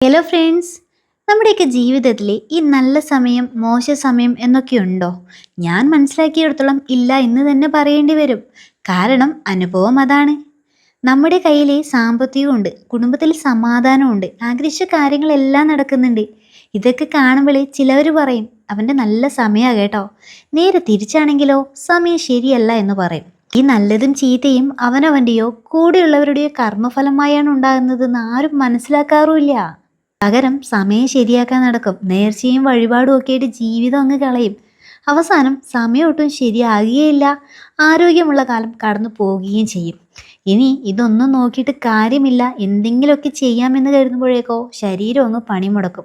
Hello friends നമ്മുടെയൊക്കെ ജീവിതത്തിൽ ഈ നല്ല സമയം മോശ സമയം എന്നൊക്കെ ഉണ്ടോ? ഞാൻ മനസ്സിലാക്കിയിടത്തോളം ഇല്ല എന്ന് തന്നെ പറയേണ്ടി വരും. കാരണം അനുഭവം അതാണ്. നമ്മുടെ കയ്യിൽ സാമ്പത്തികമുണ്ട് കുടുംബത്തിൽ സമാധാനമുണ്ട് ആഗ്രഹിച്ച കാര്യങ്ങളെല്ലാം നടക്കുന്നുണ്ട്. ഇതൊക്കെ കാണുമ്പോൾ ചിലവർ പറയും അവന്റെ നല്ല സമയമാണ് കേട്ടോ. നേരെ തിരിച്ചാണെങ്കിലോ? സമയം ശരിയല്ല എന്ന് പറയും. ഈ നല്ലതും ചീത്തയും അവനവന്റെയോ കൂടെയുള്ളവരുടെയോ കർമ്മഫലമായാണ് ഉണ്ടാകുന്നതെന്ന് ആരും മനസ്സിലാക്കാറുമില്ല. പകരം സമയം ശരിയാക്കാൻ നടക്കും. നേർച്ചയും വഴിപാടും ഒക്കെ ആയിട്ട് ജീവിതം അങ്ങ് കളയും. അവസാനം സമയം ഒട്ടും ശരിയാകുകയില്ല. ആരോഗ്യമുള്ള കാലം കടന്നു പോവുകയും ചെയ്യും. ഇനി ഇതൊന്നും നോക്കിയിട്ട് കാര്യമില്ല. എന്തെങ്കിലുമൊക്കെ ചെയ്യാമെന്ന് കരുതുമ്പോഴേക്കോ ശരീരം അങ്ങ് പണിമുടക്കും.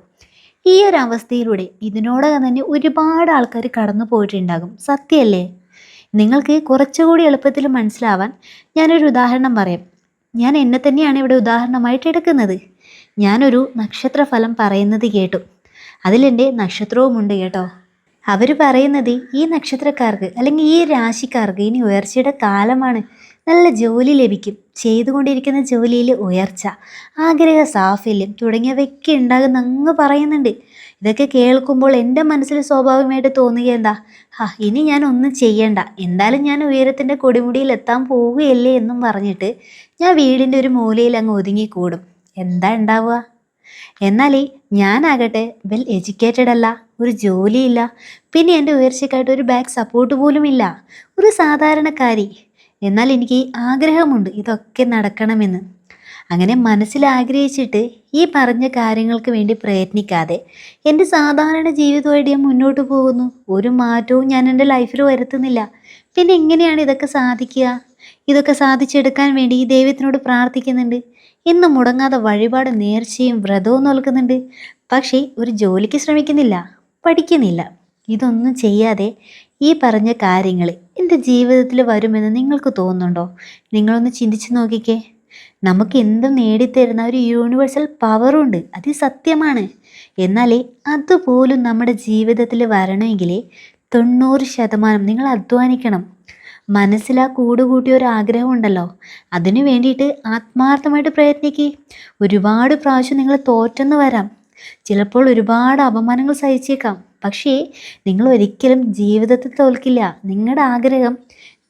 ഈ ഒരു അവസ്ഥയിലൂടെ ഇതിനോടകം തന്നെ ഒരുപാട് ആൾക്കാർ കടന്നു പോയിട്ടുണ്ടാകും. സത്യമല്ലേ? നിങ്ങൾക്ക് കുറച്ചുകൂടി എളുപ്പത്തിൽ മനസ്സിലാവാൻ ഞാനൊരു ഉദാഹരണം പറയാം. ഞാൻ എന്നെ തന്നെയാണ് ഇവിടെ ഉദാഹരണമായിട്ട് എടുക്കുന്നത്. ഞാനൊരു നക്ഷത്രഫലം പറയുന്നത് കേട്ടു. അതിലെന്റെ നക്ഷത്രവുമുണ്ട് കേട്ടോ. അവർ പറയുന്നത് ഈ നക്ഷത്രക്കാർക്ക് അല്ലെങ്കിൽ ഈ രാശിക്കാർക്ക് ഇനി ഉയർച്ചയുടെ കാലമാണ്. നല്ല ജോലി ലഭിക്കും. ചെയ്തുകൊണ്ടിരിക്കുന്ന ജോലിയിൽ ഉയർച്ച ആഗ്രഹ സാഫല്യം തുടങ്ങിയവയൊക്കെ ഉണ്ടാകുന്ന അങ്ങ് പറയുന്നുണ്ട്. ഇതൊക്കെ കേൾക്കുമ്പോൾ എന്റെ മനസ്സിൽ സ്വാഭാവികമായിട്ട് തോന്നുക എന്താ? ഹാ ഇനി ഞാൻ ഒന്നും ചെയ്യണ്ട. എന്തായാലും ഞാൻ ഉയരത്തിന്റെ കൊടിമുടിയിൽ എത്താൻ പോവുകയല്ലേ എന്നും പറഞ്ഞിട്ട് ഞാൻ വീടിന്റെ ഒരു മൂലയിൽ അങ്ങ് ഒതുങ്ങിക്കൂടും. എന്താ ഉണ്ടാവുക? എന്നാൽ ഞാനാകട്ടെ വെൽ എഡ്യൂക്കേറ്റഡ് അല്ല ഒരു ജോലിയില്ല പിന്നെ എന്റെ ഉയർച്ചയ്ക്കായിട്ട് ഒരു ബാക്ക് സപ്പോർട്ട് പോലുമില്ല ഒരു സാധാരണക്കാരി. എന്നാൽ എനിക്ക് ആഗ്രഹമുണ്ട് ഇതൊക്കെ നടക്കണമെന്ന്. അങ്ങനെ മനസ്സിൽ ആഗ്രഹിച്ചിട്ട് ഈ പറഞ്ഞ കാര്യങ്ങൾക്ക് വേണ്ടി പ്രയത്നിക്കാതെ എന്റെ സാധാരണ ജീവിതമായിട്ട് ഞാൻ മുന്നോട്ട് പോകുന്നു. ഒരു മാറ്റവും ഞാൻ എന്റെ ലൈഫിൽ വരുത്തുന്നില്ല. പിന്നെ എങ്ങനെയാണ് ഇതൊക്കെ സാധിക്കുക? ഇതൊക്കെ സാധിച്ചെടുക്കാൻ വേണ്ടി ഈ ദൈവത്തിനോട് പ്രാർത്ഥിക്കുന്നുണ്ട്. ഇന്ന് മുടങ്ങാതെ വഴിപാട് നേർച്ചയും വ്രതവും നൽകുന്നുണ്ട് പക്ഷേ ഒരു ജോലിക്ക് ശ്രമിക്കുന്നില്ല പഠിക്കുന്നില്ല. ഇതൊന്നും ചെയ്യാതെ ഈ പറഞ്ഞ കാര്യങ്ങൾ എന്റെ ജീവിതത്തിൽ വരുമെന്ന് നിങ്ങൾക്ക് തോന്നുന്നുണ്ടോ? നിങ്ങളൊന്ന് ചിന്തിച്ച് നോക്കിക്കേ. നമുക്ക് എന്തും നേടിത്തരുന്ന ഒരു യൂണിവേഴ്സൽ പവറുണ്ട് അത് സത്യമാണ്. എന്നാൽ അതുപോലും നമ്മുടെ ജീവിതത്തിൽ വരണമെങ്കിൽ തൊണ്ണൂറ് ശതമാനം നിങ്ങൾ അധ്വാനിക്കണം. മനസ്സിൽ ആ കൂടുകൂട്ടിയ ഒരു ആഗ്രഹം ഉണ്ടല്ലോ. അതിനു വേണ്ടിയിട്ട് ആത്മാർത്ഥമായിട്ട് പ്രയത്നിക്കുക ഒരുപാട് പ്രാവശ്യം നിങ്ങൾ തോറ്റെന്ന് വരാം. ചിലപ്പോൾ ഒരുപാട് അപമാനങ്ങൾ സഹിച്ചേക്കാം. പക്ഷേ നിങ്ങൾ ഒരിക്കലും ജീവിതത്തിൽ തോൽക്കില്ല. നിങ്ങളുടെ ആഗ്രഹം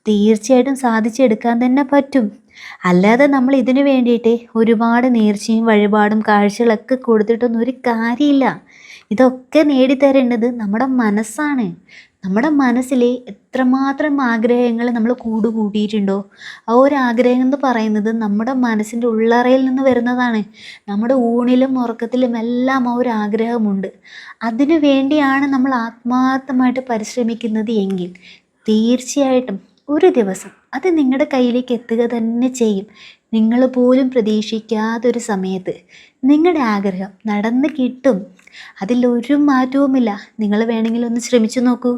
തീർച്ചയായിട്ടും സാധിച്ചെടുക്കാൻ തന്നെ പറ്റും. അല്ലാതെ നമ്മൾ ഇതിനു വേണ്ടിയിട്ട് ഒരുപാട് നേർച്ചയും വഴിപാടും കാഴ്ചകളൊക്കെ കൊടുത്തിട്ടൊന്നും ഒരു കാര്യമില്ല. ഇതൊക്കെ നേടിത്തരേണ്ടത് നമ്മുടെ മനസ്സാണ്. നമ്മുടെ മനസ്സിൽ എത്രമാത്രം ആഗ്രഹങ്ങൾ നമ്മൾ കൂടുകൂട്ടിയിട്ടുണ്ടോ ആ ഒരു ആഗ്രഹം എന്ന് പറയുന്നത് നമ്മുടെ മനസ്സിന്റെ ഉള്ളറയിൽ നിന്ന് വരുന്നതാണ്. നമ്മുടെ ഊണിലും ഉറക്കത്തിലും എല്ലാം ആ ഒരു ആഗ്രഹമുണ്ട്. അതിനു വേണ്ടിയാണ് നമ്മൾ ആത്മാർത്ഥമായിട്ട് പരിശ്രമിക്കുന്നത് എങ്കിൽ തീർച്ചയായിട്ടും ഒരു ദിവസം അത് നിങ്ങളുടെ കയ്യിലേക്ക് എത്തുക തന്നെ ചെയ്യും. നിങ്ങൾ പോലും പ്രതീക്ഷിക്കാത്തൊരു സമയത്ത് നിങ്ങളുടെ ആഗ്രഹം നടന്ന് കിട്ടും. അതിലൊരു മാറ്റവുമില്ല. നിങ്ങൾ വേണമെങ്കിൽ ഒന്ന് ശ്രമിച്ചു നോക്കൂ.